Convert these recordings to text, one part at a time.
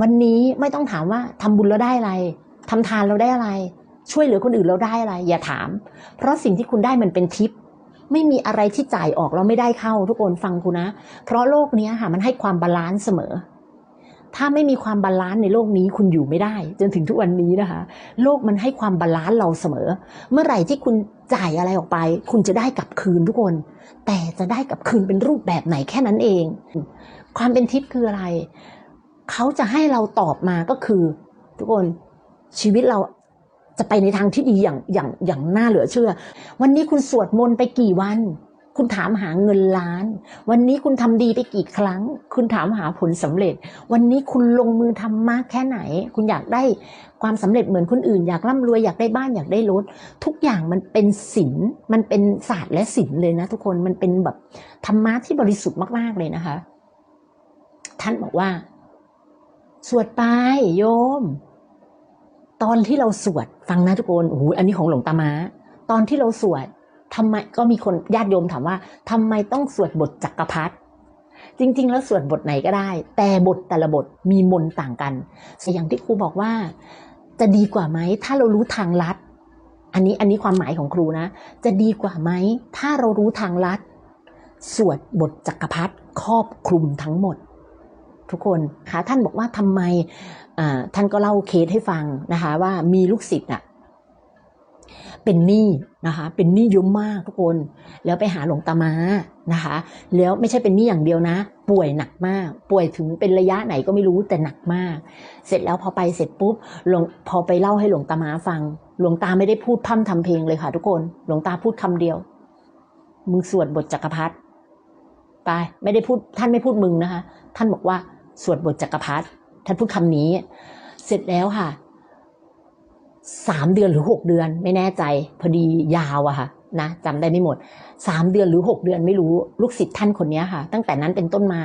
วันนี้ไม่ต้องถามว่าทำบุญเราได้อะไรทำทานเราได้อะไร ช่วยเหลือคนอื่นเราได้อะไร อย่าถาม เพราะสิ่งที่คุณได้มันเป็นทิป ไม่มีอะไรที่จ่ายออกเราไม่ได้เข้าทุกคนฟังคุณนะ เพราะโลกนี้ค่ะมันให้ความบาลานซ์เสมอ ถ้าไม่มีความบาลานซ์ในโลกนี้คุณอยู่ไม่ได้ จนถึงทุกวันนี้นะคะ โลกมันให้ความบาลานซ์เราเสมอ เมื่อไหร่ที่คุณจ่ายอะไรออกไป คุณจะได้กลับคืนทุกคน แต่จะได้กลับคืนเป็นรูปแบบไหนแค่นั้นเอง ความเป็นทิพย์คืออะไร เขาจะให้เราตอบมาก็คือ ทุกคนชีวิตเราจะไปในทางที่ดีอย่างอย่างอย่างน่าเหลือเชื่อ วันนี้คุณสวดมนต์ไปกี่วัน คุณถามหาเงินล้าน วันนี้คุณทำดีไปกี่ครั้ง คุณถามหาผลสำเร็จ วันนี้คุณลงมือทำมากแค่ไหน คุณอยากได้ความสำเร็จเหมือนคนอื่น อยากร่ำรวยอยากได้บ้านอยากได้รถทุกอย่างมันเป็นศิล์มันเป็นศาสตร์และศิลเลยนะ ทุกคนมันเป็นแบบธรรมะที่บริสุทธิ์มากๆเลยนะคะ ท่านบอกว่า สวดไปโยม ตอนที่เราสวดฟังนะทุกคนโอ้โหอันนี้ของหลวงตามาตอนที่เราสวดทำไมก็มีคนญาติโยมถามว่าทำไมต้องสวดบทจักรพรรดิจริง ๆ แล้วสวดบทไหนก็ได้ แต่บทแต่ละบทมีมนต์ต่างกันอย่างที่ครูบอกว่า จะดีกว่าไหมถ้าเรารู้ทางลัด อันนี้อันนี้ความหมายของครูนะ จะดีกว่าไหมถ้าเรารู้ทางลัด สวดบทจักรพรรดิครอบคลุมทั้งหมด ทุกคนคะท่านบอกว่าทำไมท่านก็เล่าเคสให้ฟังนะคะ ว่ามีลูกศิษย์อะเป็นหนี้นะคะเป็นหนี้เยอะมากทุกคน แล้วไปหาหลวงตามานะคะ แล้วไม่ใช่เป็นหนี้อย่างเดียวนะ ป่วยหนักมาก ป่วยถึงเป็นระยะไหนก็ไม่รู้แต่หนักมาก เสร็จแล้วพอไปเสร็จปุ๊บหลวงพอไปเล่าให้หลวงตามาฟัง หลวงตาไม่ได้พูดพร่ำทำเพลงเลยค่ะ ทุกคน หลวงตาพูดคำเดียว มึงสวดบทจักรพรรดิ ไปไม่ได้พูดท่านไม่พูดมึงนะคะ ท่านบอกว่าสวดบทจักรพรรดิท่านพูดคำนี้ เสร็จแล้วค่ะสามเดือนหรือหกเดือน ไม่แน่ใจ พอดียาวอะค่ะนะจำได้ไม่หมดสามเดือนหรือหกเดือนไม่รู้ลูกศิษย์ท่านคนนี้ค่ะ ตั้งแต่นั้นเป็นต้นมา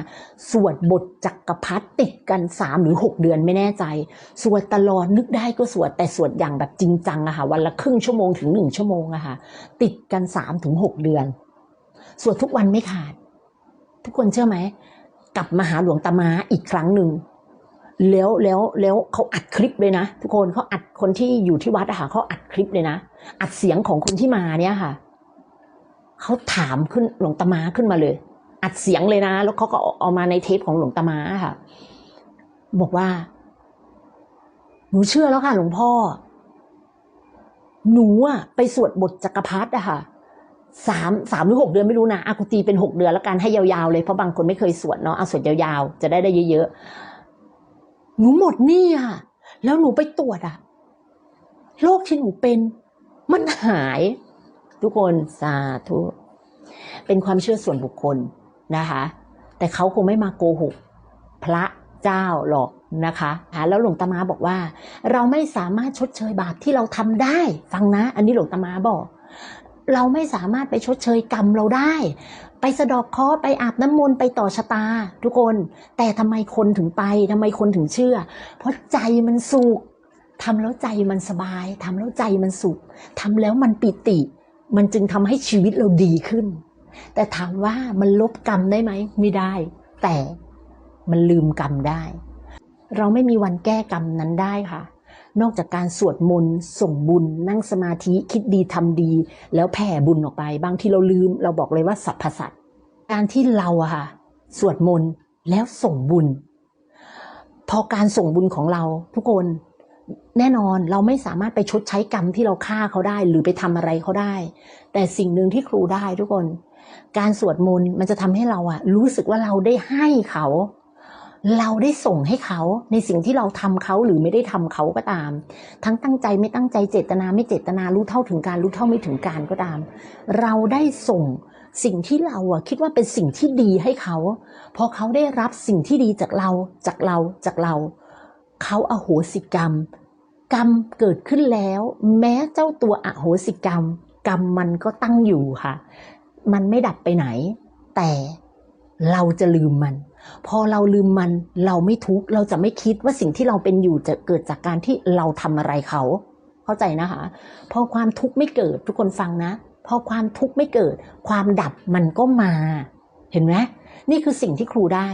สวดบทจักรพรรดิติดกันสามหรือหกเดือนไม่แน่ใจ สวดตลอดนึกได้ก็สวดแต่สวดอย่างแบบจริงจังอะค่ะ วันละครึ่งชั่วโมงถึงหนึ่งชั่วโมงอะค่ะ ติดกันสามถึงหกเดือน สวดทุกวันไม่ขาด ทุกคนเชื่อไหม กลับมาหาหลวงตามาอีกครั้งหนึ่งแล้วแล้วแล้วเขาอัดคลิปเลยนะ ทุกคนเขาอัดคนที่อยู่ที่วัดอะค่ะเขาอัดคลิปเลยนะ อัดเสียงของคนที่มาเนี่ยค่ะเขาถามขึ้นหลวงตามาขึ้นมาเลย อัดเสียงเลยนะ แล้วเขาก็เอามาในเทปของหลวงตามาค่ะ บอกว่า หนูเชื่อแล้วค่ะ หลวงพ่อ หนูอะไปสวดบทจักรพรรดิอะค่ะ สามสามหรือหกเดือนไม่รู้นะอากุตีเป็นหกเดือนแล้วกันให้ยาวๆเลยเพราะบางคนไม่เคยสวดเนาะเอาสวดยาวๆ จะได้ได้เยอะๆ หนูหมดหนี้อะ แล้วหนูไปตรวจอะโรคที่หนูเป็น มันหาย ทุกคนสาธุ เป็นความเชื่อส่วนบุคคลนะคะ แต่เขาคงไม่มาโกหก พระเจ้าหรอกนะคะแล้วหลวงตามาบอกว่า เราไม่สามารถชดเชยบาปที่เราทำได้ ฟังนะ อันนี้หลวงตามาบอก เราไม่สามารถไปชดเชยกรรมเราได้ ไปสะดอกเคราะไปอาบน้ำมนต์ไปต่อชะตา ทุกคน แต่ทำไมคนถึงไปทำไมคนถึงเชื่อ เพราะใจมันสุขทำแล้วใจมันสบายทำแล้วใจมันสุขทำแล้วมันปิติ มันจึงทำให้ชีวิตเราดีขึ้น แต่ถามว่ามันลบกรรมได้ไหมไม่ได้ แต่มันลืมกรรมได้ เราไม่มีวันแก้กรรมนั้นได้ค่ะ นอกจากการสวดมนต์ส่งบุญ นั่งสมาธิคิดดีทำดี แล้วแผ่บุญออกไป บางที่เราลืม เราบอกเลยว่าสัพพสัตการที่เราอะค่ะสวดมนต์แล้วส่งบุญ พอการส่งบุญของเราทุกคนแน่นอนเราไม่สามารถไปชดใช้กรรมที่เราฆ่าเขาได้ หรือไปทำอะไรเขาได้ แต่สิ่งหนึ่งที่ครูได้ทุกคน การสวดมนต์มันจะทำให้เราอะรู้สึกว่าเราได้ให้เขา เราได้ส่งให้เขาในสิ่งที่เราทำเขาหรือไม่ได้ทำเขาก็ตาม ทั้งตั้งใจไม่ตั้งใจเจตนาไม่เจตนารู้เท่าถึงการรู้เท่าไม่ถึงการก็ตาม เราได้ส่งสิ่งที่เราอะคิดว่าเป็นสิ่งที่ดีให้เขา พอเขาได้รับสิ่งที่ดีจากเราจากเราจากเรา เขาอโหสิกรรม กรรมเกิดขึ้นแล้ว แม้เจ้าตัวอโหสิกรรม กรรมมันก็ตั้งอยู่ค่ะ มันไม่ดับไปไหน แต่ เราจะลืมมัน พอเราลืมมันเราไม่ทุกข์เราจะไม่คิดว่าสิ่งที่เราเป็นอยู่จะเกิดจากการที่เราทำอะไรเขา เข้าใจนะคะ พอความทุกข์ไม่เกิดทุกคนฟังนะ พอความทุกข์ไม่เกิด ความดับมันก็มา เห็นไหมนี่คือสิ่งที่ครูได้